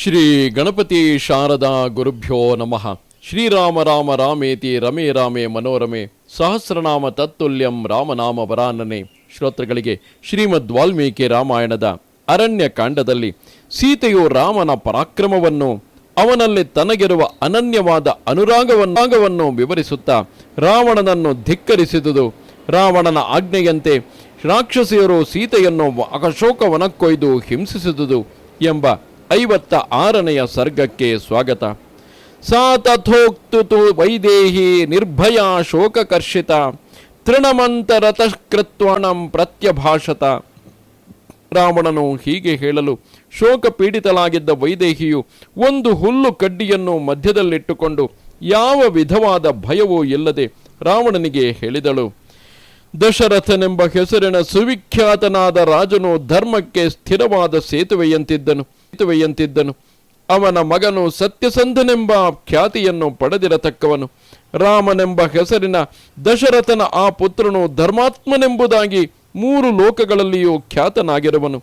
ಶ್ರೀ ಗಣಪತಿ ಶಾರದಾ ಗುರುಭ್ಯೋ ನಮಃ. ಶ್ರೀರಾಮ ರಾಮ ರಾಮೇತಿ ರಮೇ ರಾಮೇ ಮನೋರಮೆ ಸಹಸ್ರನಾಮ ತತ್ತುಲ್ಯಂ ರಾಮನಾಮ ವರಾನನೆ. ಶ್ರೋತೃಗಳಿಗೆ ಶ್ರೀಮದ್ ವಾಲ್ಮೀಕಿ ರಾಮಾಯಣದ ಅರಣ್ಯ ಕಾಂಡದಲ್ಲಿ ಸೀತೆಯು ರಾಮನ ಪರಾಕ್ರಮವನ್ನು, ಅವನಲ್ಲಿ ತನಗಿರುವ ಅನನ್ಯವಾದ ಅನುರಾಗವನ್ನಾಗವನ್ನು ವಿವರಿಸುತ್ತಾ ರಾವಣನನ್ನು ಧಿಕ್ಕರಿಸಿದುದು. ರಾವಣನ ಆಜ್ಞೆಯಂತೆ ರಾಕ್ಷಸಿಯರು ಸೀತೆಯನ್ನು ಅಶೋಕವನಕ್ಕೊಯ್ದು ಹಿಂಸಿಸಿದುದು ಎಂಬ ಐವತ್ತ ಆರನೆಯ ಸರ್ಗಕ್ಕೆ ಸ್ವಾಗತ. ಸಾ ತಥೋಕ್ತು ವೈದೇಹಿ ನಿರ್ಭಯ ಶೋಕಕರ್ಷಿತ ತೃಣಮಂತರತಃಕೃತ್ವಣಂ ಪ್ರತ್ಯಭಾಷತ. ರಾವಣನು ಹೀಗೆ ಹೇಳಲು ಶೋಕ ಪೀಡಿತಲಾಗಿದ್ದ ವೈದೇಹಿಯು ಒಂದು ಹುಲ್ಲು ಕಡ್ಡಿಯನ್ನು ಮಧ್ಯದಲ್ಲಿಟ್ಟುಕೊಂಡು ಯಾವ ವಿಧವಾದ ಭಯವೂ ಇಲ್ಲದೆ ರಾವಣನಿಗೆ ಹೇಳಿದಳು. ದಶರಥನೆಂಬ ಹೆಸರಿನ ಸುವಿಖ್ಯಾತನಾದ ರಾಜನು ಧರ್ಮಕ್ಕೆ ಸ್ಥಿರವಾದ ಸೇತುವೆಯಂತಿದ್ದನು ಸೇತುವೆಯಂತಿದ್ದನು. ಅವನ ಮಗನು ಸತ್ಯಸಂಧನೆಂಬ ಖ್ಯಾತಿಯನ್ನು ಪಡೆದಿರತಕ್ಕವನು. ರಾಮನೆಂಬ ಹೆಸರಿನ ದಶರಥನ ಆ ಪುತ್ರನು ಧರ್ಮಾತ್ಮನೆಂಬುದಾಗಿ ಮೂರು ಲೋಕಗಳಲ್ಲಿಯೂ ಖ್ಯಾತನಾಗಿರುವನು.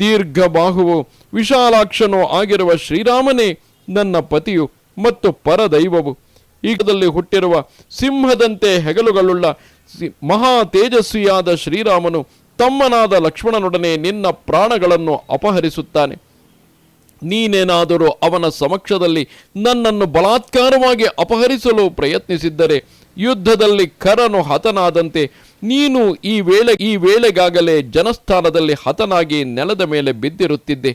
ದೀರ್ಘ ಬಾಹುವು ವಿಶಾಲಾಕ್ಷನೂ ಆಗಿರುವ ಶ್ರೀರಾಮನೇ ನನ್ನ ಪತಿಯು ಮತ್ತು ಪರದೈವವು. ಈಗದಲ್ಲಿ ಹುಟ್ಟಿರುವ ಸಿಂಹದಂತೆ ಹೆಗಲುಗಳುಳ್ಳ ಮಹಾ ತೇಜಸ್ವಿಯಾದ ಶ್ರೀರಾಮನು ತಮ್ಮನಾದ ಲಕ್ಷ್ಮಣನೊಡನೆ ನಿನ್ನ ಪ್ರಾಣಗಳನ್ನು ಅಪಹರಿಸುತ್ತಾನೆ. ನೀನೇನಾದರೂ ಅವನ ಸಮಕ್ಷದಲ್ಲಿ ನನ್ನನ್ನು ಬಲಾತ್ಕಾರವಾಗಿ ಅಪಹರಿಸಲು ಪ್ರಯತ್ನಿಸಿದ್ದರೆ ಯುದ್ಧದಲ್ಲಿ ಕರನು ಹತನಾದಂತೆ ನೀನು ಈ ವೇಳೆ, ಈ ವೇಳೆಗಾಗಲೇ ಜನಸ್ಥಾನದಲ್ಲಿ ಹತನಾಗಿ ನೆಲದ ಮೇಲೆ ಬಿದ್ದಿರುತ್ತಿದ್ದೆ.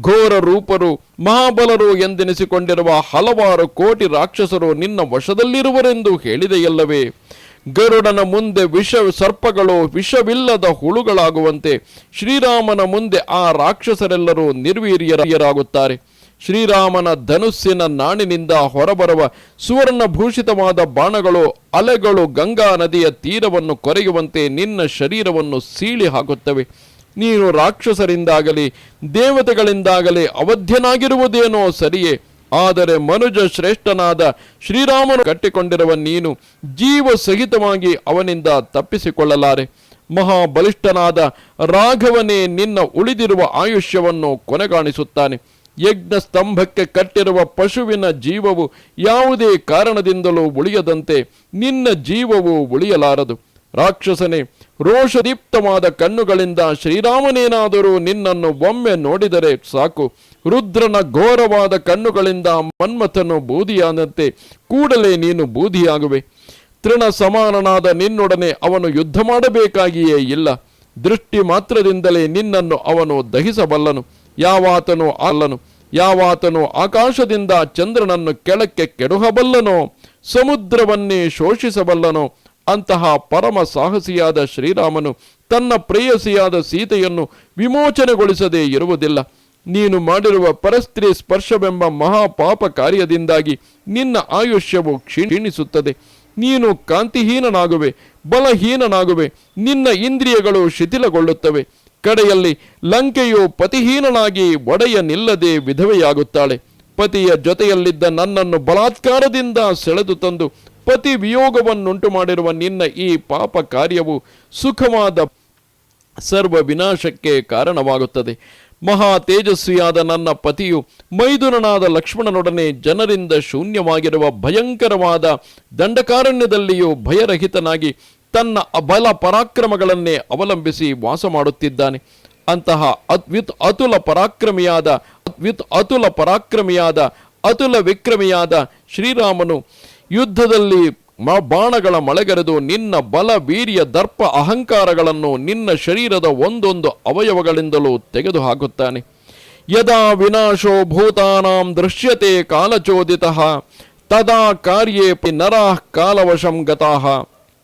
ಘೋರ ರೂಪರು, ಮಹಾಬಲರು ಎಂದೆನಿಸಿಕೊಂಡಿರುವ ಹಲವಾರು ಕೋಟಿ ರಾಕ್ಷಸರು ನಿನ್ನ ವಶದಲ್ಲಿರುವರೆಂದು ಹೇಳಿದೆಯಲ್ಲವೇ? ಗರುಡನ ಮುಂದೆ ವಿಷ ಸರ್ಪಗಳು ವಿಷವಿಲ್ಲದ ಹುಳುಗಳಾಗುವಂತೆ ಶ್ರೀರಾಮನ ಮುಂದೆ ಆ ರಾಕ್ಷಸರೆಲ್ಲರೂ ನಿರ್ವೀರ್ಯರಾಗುತ್ತಾರೆ. ಶ್ರೀರಾಮನ ಧನುಸ್ಸಿನ ನಾಣಿನಿಂದ ಹೊರಬರುವ ಸುವರ್ಣಭೂಷಿತವಾದ ಬಾಣಗಳು, ಅಲೆಗಳು ಗಂಗಾ ನದಿಯ ತೀರವನ್ನು ಕೊರೆಯುವಂತೆ ನಿನ್ನ ಶರೀರವನ್ನು ಸೀಳಿ ಹಾಕುತ್ತವೆ ನೀನು ರಾಕ್ಷಸರಿಂದಾಗಲಿ, ದೇವತೆಗಳಿಂದಾಗಲಿ ಅವಧ್ಯನಾಗಿರುವುದೇನೋ ಸರಿಯೇ. ಆದರೆ ಮನುಜ ಶ್ರೇಷ್ಠನಾದ ಶ್ರೀರಾಮನು ಕಟ್ಟಿಕೊಂಡಿರುವ ನೀನು ಜೀವ ಸಹಿತವಾಗಿ ಅವನಿಂದ ತಪ್ಪಿಸಿಕೊಳ್ಳಲಾರೆ. ಮಹಾಬಲಿಷ್ಠನಾದ ರಾಘವನೇ ನಿನ್ನ ಉಳಿದಿರುವ ಆಯುಷ್ಯವನ್ನು ಕೊನೆಗಾಣಿಸುತ್ತಾನೆ. ಯಜ್ಞ ಸ್ತಂಭಕ್ಕೆ ಕಟ್ಟಿರುವ ಪಶುವಿನ ಜೀವವು ಯಾವುದೇ ಕಾರಣದಿಂದಲೂ ಉಳಿಯದಂತೆ ನಿನ್ನ ಜೀವವು ಉಳಿಯಲಾರದು. ರಾಕ್ಷಸನೇ ರೋಷದೀಪ್ತವಾದ ಕಣ್ಣುಗಳಿಂದ ಶ್ರೀರಾಮನೇನಾದರೂ ನಿನ್ನನ್ನು ಒಮ್ಮೆ ನೋಡಿದರೆ ಸಾಕು. ರುದ್ರನ ಘೋರವಾದ ಕಣ್ಣುಗಳಿಂದ ಮನ್ಮಥನು ಬೂದಿಯಾದಂತೆ ಕೂಡಲೇ ನೀನು ಬೂದಿಯಾಗುವೆ. ತೃಣ ಸಮಾನನಾದ ನಿನ್ನೊಡನೆ ಅವನು ಯುದ್ಧ ಮಾಡಬೇಕಾಗಿಯೇ ಇಲ್ಲ. ದೃಷ್ಟಿ ಮಾತ್ರದಿಂದಲೇ ನಿನ್ನನ್ನು ಅವನು ದಹಿಸಬಲ್ಲನು. ಯಾವಾತನು ಅಲ್ಲನು. ಯಾವಾತನು ಆಕಾಶದಿಂದ ಚಂದ್ರನನ್ನು ಕೆಳಕ್ಕೆ ಕೆಡುಹಬಲ್ಲನೋ. ಸಮುದ್ರವನ್ನೇ ಶೋಷಿಸಬಲ್ಲನೋ. ಅಂತಹ ಪರಮ ಸಾಹಸಿಯಾದ ಶ್ರೀರಾಮನು ತನ್ನ ಪ್ರೇಯಸಿಯಾದ ಸೀತೆಯನ್ನು ವಿಮೋಚನೆಗೊಳಿಸದೇ ಇರುವುದಿಲ್ಲ. ನೀನು ಮಾಡಿರುವ ಪರಸ್ತ್ರೀ ಸ್ಪರ್ಶವೆಂಬ ಮಹಾಪಾಪ ಕಾರ್ಯದಿಂದಾಗಿ ನಿನ್ನ ಆಯುಷ್ಯವು ಕ್ಷೀಣಿಸುತ್ತದೆ. ನೀನು ಕಾಂತಿಹೀನನಾಗುವೆ, ಬಲಹೀನನಾಗುವೆ, ನಿನ್ನ ಇಂದ್ರಿಯಗಳು ಶಿಥಿಲಗೊಳ್ಳುತ್ತವೆ. ಕಡೆಯಲ್ಲಿ ಲಂಕೆಯು ಪತಿಹೀನನಾಗಿ ಒಡೆಯ ನಿಲ್ಲದೆ ವಿಧವೆಯಾಗುತ್ತಾಳೆ. ಪತಿಯ ಜೊತೆಯಲ್ಲಿದ್ದ ನನ್ನನ್ನು ಬಲಾತ್ಕಾರದಿಂದ ಸೆಳೆದು ತಂದು ಪತಿ ವಿಯೋಗವನ್ನುಂಟು ಮಾಡಿರುವ ನಿನ್ನ ಈ ಪಾಪ ಕಾರ್ಯವು ಸುಖವಾದ ಸರ್ವ ವಿನಾಶಕ್ಕೆ ಕಾರಣವಾಗುತ್ತದೆ. ಮಹಾ ತೇಜಸ್ವಿಯಾದ ನನ್ನ ಪತಿಯು ಮೈದುನನಾದ ಲಕ್ಷ್ಮಣನೊಡನೆ ಜನರಿಂದ ಶೂನ್ಯವಾಗಿರುವ ಭಯಂಕರವಾದ ದಂಡಕಾರಣ್ಯದಲ್ಲಿಯೂ ಭಯರಹಿತನಾಗಿ ತನ್ನ ಅಬಲ ಪರಾಕ್ರಮಗಳನ್ನೇ ಅವಲಂಬಿಸಿ ವಾಸ ಮಾಡುತ್ತಿದ್ದಾನೆ ಅಂತಹ ಅದ್ವಿತ್ ಅತುಲ ಪರಾಕ್ರಮಿಯಾದ, ಅದ್ವಿತ್ ಅತುಲ ಪರಾಕ್ರಮಿಯಾದ, ಅತುಲ ವಿಕ್ರಮಿಯಾದ ಶ್ರೀರಾಮನು ಯುದ್ಧದಲ್ಲಿ ಬಾಣಗಳ ಮಳೆಗರೆದು ನಿನ್ನ ಬಲ, ವೀರ್ಯ, ದರ್ಪ, ಅಹಂಕಾರಗಳನ್ನು ನಿನ್ನ ಶರೀರದ ಒಂದೊಂದು ಅವಯವಗಳಿಂದಲೂ ತೆಗೆದುಹಾಕುತ್ತಾನೆ. ಯದಾ ವಿನಾಶೋ ಭೂತಾನಾಂ ದೃಶ್ಯತೆ ಕಾಲಚೋದಿತ, ತದಾ ಕಾರ್ಯೇಪಿ ನರಃ ಕಾಲವಶಂ ಗತಾಹ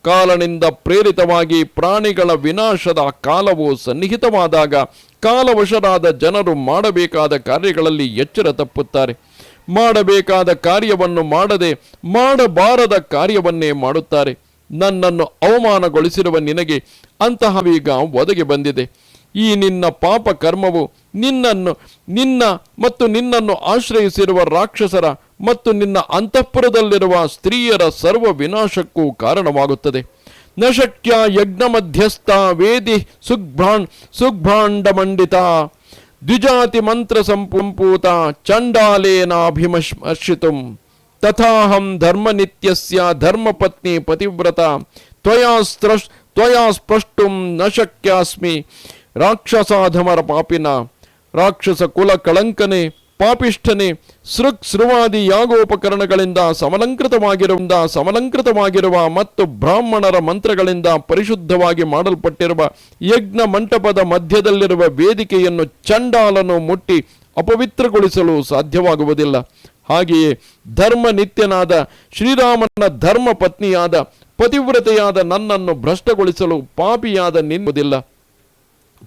ಕಾಲನಿಂದ ಪ್ರೇರಿತವಾಗಿ ಪ್ರಾಣಿಗಳ ವಿನಾಶದ ಕಾಲವು ಸನ್ನಿಹಿತವಾದಾಗ ಕಾಲವಶರಾದ ಜನರು ಮಾಡಬೇಕಾದ ಕಾರ್ಯಗಳಲ್ಲಿ ಎಚ್ಚರ ತಪ್ಪುತ್ತಾರೆ. ಮಾಡಬೇಕಾದ ಕಾರ್ಯವನ್ನು ಮಾಡದೆ ಮಾಡಬಾರದ ಕಾರ್ಯವನ್ನೇ ಮಾಡುತ್ತಾರೆ. ನನ್ನನ್ನು ಅವಮಾನಗೊಳಿಸಿರುವ ನಿನಗೆ ಅಂತಹವೀಗ ಒದಗಿ ಬಂದಿದೆ. ಈ ನಿನ್ನ ಪಾಪ ಕರ್ಮವು ನಿನ್ನನ್ನು, ನಿನ್ನ ಮತ್ತು ನಿನ್ನನ್ನು ಆಶ್ರಯಿಸಿರುವ ರಾಕ್ಷಸರ ಮತ್ತು ನಿನ್ನ ಅಂತಃಪುರದಲ್ಲಿರುವ ಸ್ತ್ರೀಯರ ಸರ್ವ ವಿನಾಶಕ್ಕೂ ಕಾರಣವಾಗುತ್ತದೆ. ನಶಕ್ಯ ಯಜ್ಞ ಮಧ್ಯಸ್ಥ ವೇದಿ ಸುಗ್ಭಾಣ್ ಸುಗ್ಭಾಂಡ ಮಂಡಿತ द्विजाति मंत्र संपूता चंडाले नाभिमर्शित तथा हम धर्म नित्यस्य धर्मपत्नी पतिव्रता, त्वया स्त्रश, त्वया स्प्रष्टुम न शक्यास्मि। राक्षसाधमर पापिना राक्षस कुल कलंकने ಪಾಪಿಷ್ಠನೆ ಸೃಕ್ ಸೃವಾದಿ ಯಾಗೋಪಕರಣಗಳಿಂದ ಸಮಲಂಕೃತವಾಗಿರುವ ಸಮಲಂಕೃತವಾಗಿರುವ ಮತ್ತು ಬ್ರಾಹ್ಮಣರ ಮಂತ್ರಗಳಿಂದ ಪರಿಶುದ್ಧವಾಗಿ ಮಾಡಲ್ಪಟ್ಟಿರುವ ಯಜ್ಞ ಮಂಟಪದ ಮಧ್ಯದಲ್ಲಿರುವ ವೇದಿಕೆಯನ್ನು ಚಂಡಾಲನು ಮುಟ್ಟಿ ಅಪವಿತ್ರಗೊಳಿಸಲು ಸಾಧ್ಯವಾಗುವುದಿಲ್ಲ. ಹಾಗೆಯೇ ಧರ್ಮ ನಿತ್ಯನಾದ ಶ್ರೀರಾಮನ ಧರ್ಮ ಪತ್ನಿಯಾದ ಪತಿವ್ರತೆಯಾದ ನನ್ನನ್ನು ಭ್ರಷ್ಟಗೊಳಿಸಲು ಪಾಪಿಯಾದ ನಿನ್ನುವುದಿಲ್ಲ.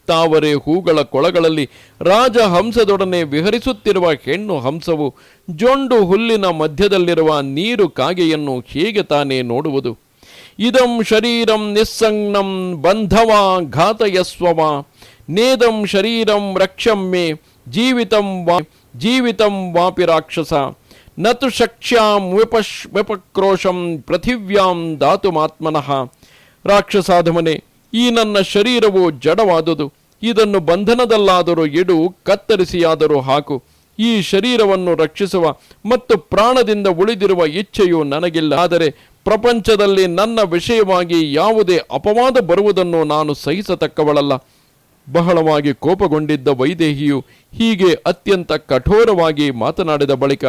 ತಾವರೆ ಹೂಗಳ ಕೊಳಗಳಲ್ಲಿ ರಾಜ ಹಂಸದೊಡನೆ ವಿಹರಿಸುತ್ತಿರುವ ಹೆಣ್ಣು ಹಂಸವು ಜೊಂಡು ಹುಲ್ಲಿನ ಮಧ್ಯದಲ್ಲಿರುವ ನೀರು ಕಾಗೆಯನ್ನು ಹೇಗೆ ತಾನೇ ನೋಡುವುದು. ಇದಂ ಶರೀರಂ ನಿಸ್ಸಂಗ್ನಂ ಬಂಧವಾ ಘಾತಯಸ್ವವ, ನೇದಂ ಶರೀರಂ ರಕ್ಷಮ್ಮೆ ಜೀವಿತಂ ವಾ, ಜೀವಿತಂ ವಾಪಿ ರಾಕ್ಷಸ, ನತು ಶಕ್ಷ್ಯಾಂ ವಿಪಶ್ ವಿಪಕ್ರೋಶಂ ಪೃಥಿವ್ಯಾಂ ಧಾತುಮಾತ್ಮನಃ ರಾಕ್ಷಸಾಧಮನೆ ಈ ನನ್ನ ಶರೀರವು ಜಡವಾದುದು. ಇದನ್ನು ಬಂಧನದಲ್ಲಾದರೂ ಇಡು, ಕತ್ತರಿಸಿಯಾದರೂ ಹಾಕು. ಈ ಶರೀರವನ್ನು ರಕ್ಷಿಸುವ ಮತ್ತು ಪ್ರಾಣದಿಂದ ಉಳಿದಿರುವ ಇಚ್ಛೆಯು ನನಗಿಲ್ಲ. ಆದರೆ ಪ್ರಪಂಚದಲ್ಲಿ ನನ್ನ ವಿಷಯವಾಗಿ ಯಾವುದೇ ಅಪವಾದ ಬರುವುದನ್ನು ನಾನು ಸಹಿಸತಕ್ಕವಳಲ್ಲ. ಬಹಳವಾಗಿ ಕೋಪಗೊಂಡಿದ್ದ ವೈದೇಹಿಯು ಹೀಗೆ ಅತ್ಯಂತ ಕಠೋರವಾಗಿ ಮಾತನಾಡಿದ ಬಳಿಕ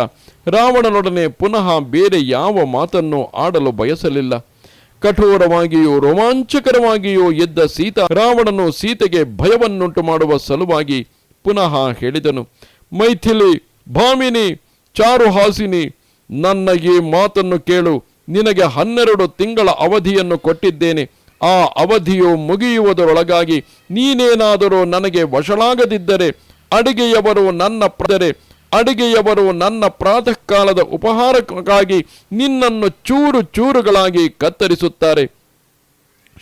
ರಾವಣನೊಡನೆ ಪುನಃ ಬೇರೆ ಯಾವ ಮಾತನ್ನು ಆಡಲು ಬಯಸಲಿಲ್ಲ. ಕಠೋರವಾಗಿಯೂ, ರೋಮಾಂಚಕರವಾಗಿಯೂ ಎದ್ದ ಸೀತಾ ರಾವಣನು ಸೀತೆಗೆ ಭಯವನ್ನುಂಟು ಮಾಡುವ ಸಲುವಾಗಿ ಪುನಃ ಹೇಳಿದನು, ಮೈಥಿಲಿ, ಭಾಮಿನಿ ಚಾರುಹಾಸಿನಿ ನನ್ನ ಈ ಮಾತನ್ನು ಕೇಳು. ನಿನಗೆ ಹನ್ನೆರಡು ತಿಂಗಳ ಅವಧಿಯನ್ನು ಕೊಟ್ಟಿದ್ದೇನೆ. ಆ ಅವಧಿಯು ಮುಗಿಯುವುದರೊಳಗಾಗಿ ನೀನೇನಾದರೂ ನನಗೆ ವಶಳಾಗದಿದ್ದರೆ, ಅಡಿಗೆಯವರು ನನ್ನ ಪ್ರದರೆ ಅಡಿಗೆಯವರು ನನ್ನ ಪ್ರಾತಃ ಕಾಲದ ಉಪಹಾರಕ್ಕಾಗಿ ನಿನ್ನನ್ನು ಚೂರು ಚೂರುಗಳಾಗಿ ಕತ್ತರಿಸುತ್ತಾರೆ.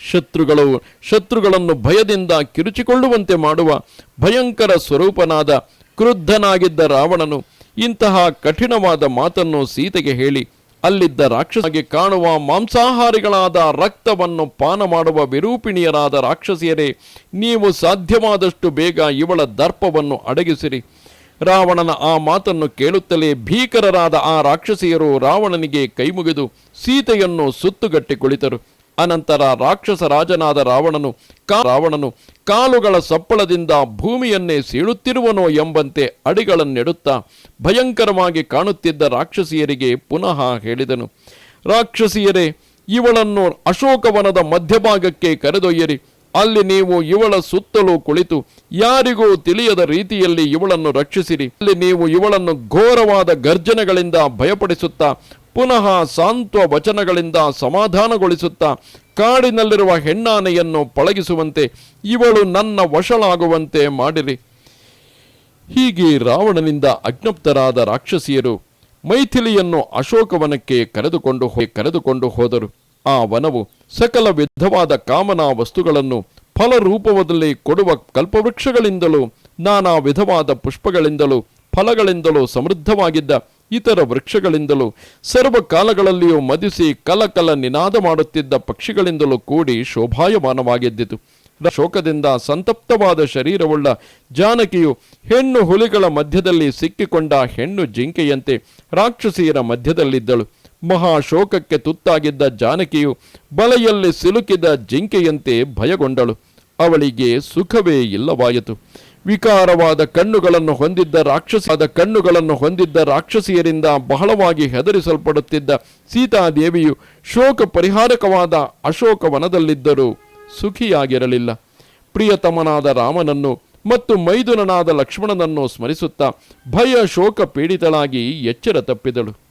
ಶತ್ರುಗಳು ಶತ್ರುಗಳನ್ನು ಭಯದಿಂದ ಕಿರುಚಿಕೊಳ್ಳುವಂತೆ ಮಾಡುವ ಭಯಂಕರ ಸ್ವರೂಪನಾದ ಕ್ರುದ್ಧನಾಗಿದ್ದ ರಾವಣನು ಇಂತಹ ಕಠಿಣವಾದ ಮಾತನ್ನು ಸೀತೆಗೆ ಹೇಳಿ, ಅಲ್ಲಿದ್ದ ರಾಕ್ಷಸಿಗೆ ಕಾಣುವ ಮಾಂಸಾಹಾರಿಗಳಾದ ರಕ್ತವನ್ನು ಪಾನ ಮಾಡುವ ವಿರೂಪಿಣಿಯರಾದ ರಾಕ್ಷಸಿಯರೇ, ನೀವು ಸಾಧ್ಯವಾದಷ್ಟು ಬೇಗ ಇವಳ ದರ್ಪವನ್ನು ಅಡಗಿಸಿರಿ. ರಾವಣನ ಆ ಮಾತನ್ನು ಕೇಳುತ್ತಲೇ ಭೀಕರರಾದ ಆ ರಾಕ್ಷಸಿಯರು ರಾವಣನಿಗೆ ಕೈಮುಗಿದು ಸೀತೆಯನ್ನು ಸುತ್ತುಗಟ್ಟಿ ಕುಳಿತರು ಅನಂತರ ರಾಕ್ಷಸ ರಾಜನಾದ ರಾವಣನು ಕಾ ರಾವಣನು ಕಾಲುಗಳ ಸಪ್ಪಳದಿಂದ ಭೂಮಿಯನ್ನೇ ಸೀಳುತ್ತಿರುವನೋ ಎಂಬಂತೆ ಅಡಿಗಳನ್ನೆಡುತ್ತಾ ಭಯಂಕರವಾಗಿ ಕಾಣುತ್ತಿದ್ದ ರಾಕ್ಷಸಿಯರಿಗೆ ಪುನಃ ಹೇಳಿದನು. ರಾಕ್ಷಸಿಯರೇ, ಇವಳನ್ನು ಅಶೋಕವನದ ಮಧ್ಯಭಾಗಕ್ಕೆ ಕರೆದೊಯ್ಯಿರಿ. ಅಲ್ಲಿ ನೀವು ಇವಳ ಸುತ್ತಲೂ ಕುಳಿತು, ಯಾರಿಗೂ ತಿಳಿಯದ ರೀತಿಯಲ್ಲಿ ಇವಳನ್ನು ರಕ್ಷಿಸಿರಿ. ಅಲ್ಲಿ ನೀವು ಇವಳನ್ನು ಘೋರವಾದ ಗರ್ಜನೆಗಳಿಂದ ಭಯಪಡಿಸುತ್ತಾ, ಪುನಃ ಸಾಂತ್ವ ವಚನಗಳಿಂದ ಸಮಾಧಾನಗೊಳಿಸುತ್ತಾ, ಕಾಡಿನಲ್ಲಿರುವ ಹೆಣ್ಣಾನೆಯನ್ನು ಪಳಗಿಸುವಂತೆ, ಇವಳು ನನ್ನ ವಶಳಾಗುವಂತೆ ಮಾಡಿರಿ. ಹೀಗೆ ರಾವಣನಿಂದ ಅಜ್ಞಪ್ತರಾದ ರಾಕ್ಷಸಿಯರು ಮೈಥಿಲಿಯನ್ನು ಅಶೋಕವನಕ್ಕೆ ಕರೆದುಕೊಂಡು ಕರೆದುಕೊಂಡು ಹೋದರು. ಆ ವನವು ಸಕಲ ವಿಧವಾದ ಕಾಮನಾ ವಸ್ತುಗಳನ್ನು ಫಲರೂಪದಲ್ಲಿ ಕೊಡುವ ಕಲ್ಪವೃಕ್ಷಗಳಿಂದಲೂ, ನಾನಾ ವಿಧವಾದ ಪುಷ್ಪಗಳಿಂದಲೂ, ಫಲಗಳಿಂದಲೂ ಸಮೃದ್ಧವಾಗಿದ್ದ ಇತರ ವೃಕ್ಷಗಳಿಂದಲೂ ಸರ್ವ ಕಾಲಗಳಲ್ಲಿಯೂ ಮದಿಸಿ ಕಲಕಲ ನಿನಾದ ಮಾಡುತ್ತಿದ್ದ ಪಕ್ಷಿಗಳಿಂದಲೂ ಕೂಡಿ ಶೋಭಾಯಮಾನವಾಗಿದ್ದಿತು. ಶೋಕದಿಂದ ಸಂತಪ್ತವಾದ ಶರೀರವುಳ್ಳ ಜಾನಕಿಯು ಹೆಣ್ಣು ಹುಲಿಗಳ ಮಧ್ಯದಲ್ಲಿ ಸಿಕ್ಕಿಕೊಂಡ ಹೆಣ್ಣು ಜಿಂಕೆಯಂತೆ ರಾಕ್ಷಸಿಯರ ಮಧ್ಯದಲ್ಲಿದ್ದಳು. ಮಹಾಶೋಕಕ್ಕೆ ತುತ್ತಾಗಿದ್ದ ಜಾನಕಿಯು ಬಲೆಯಲ್ಲಿ ಸಿಲುಕಿದ ಜಿಂಕೆಯಂತೆ ಭಯಗೊಂಡಳು. ಅವಳಿಗೆ ಸುಖವೇ ಇಲ್ಲವಾಯಿತು. ವಿಕಾರವಾದ ಕಣ್ಣುಗಳನ್ನು ಹೊಂದಿದ್ದ ರಾಕ್ಷಸಾದ ಕಣ್ಣುಗಳನ್ನು ಹೊಂದಿದ್ದ ರಾಕ್ಷಸಿಯರಿಂದ ಬಹಳವಾಗಿ ಹೆದರಿಸಲ್ಪಡುತ್ತಿದ್ದ ಸೀತಾದೇವಿಯು ಶೋಕ ಪರಿಹಾರಕವಾದ ಅಶೋಕವನದಲ್ಲಿದ್ದರೂ ಸುಖಿಯಾಗಿರಲಿಲ್ಲ. ಪ್ರಿಯತಮನಾದ ರಾಮನನ್ನು ಮತ್ತು ಮೈದುನನಾದ ಲಕ್ಷ್ಮಣನನ್ನು ಸ್ಮರಿಸುತ್ತಾ ಭಯ ಶೋಕ ಪೀಡಿತಳಾಗಿ ಎಚ್ಚರ ತಪ್ಪಿದಳು.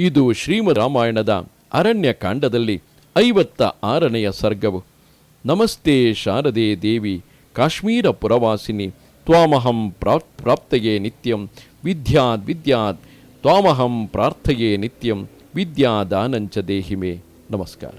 ಇದು ಶ್ರೀಮರಾಮಾಯಣದ ಅರಣ್ಯ ಕಾಂಡದಲ್ಲಿ ಐವತ್ತ ಆರನೆಯ ಸರ್ಗವು. ನಮಸ್ತೆ ಶಾರದೆ ದೇವಿ, ಕಾಶ್ಮೀರ ಪುರವಾಸಿನಿ, ತ್ವಾಮಹಂ ಪ್ರಾಪ್ ಪ್ರಾಪ್ತಯೇ ನಿತ್ಯಂ, ವಿದ್ಯಾದ್ ವಿದ್ಯಾದ್, ತ್ವಾಮಹಂ ಪ್ರಾರ್ಥಯೇ ನಿತ್ಯಂ, ವಿದ್ಯಾದಾನಂಚ ದೇಹಿಮೆ. ನಮಸ್ಕಾರ.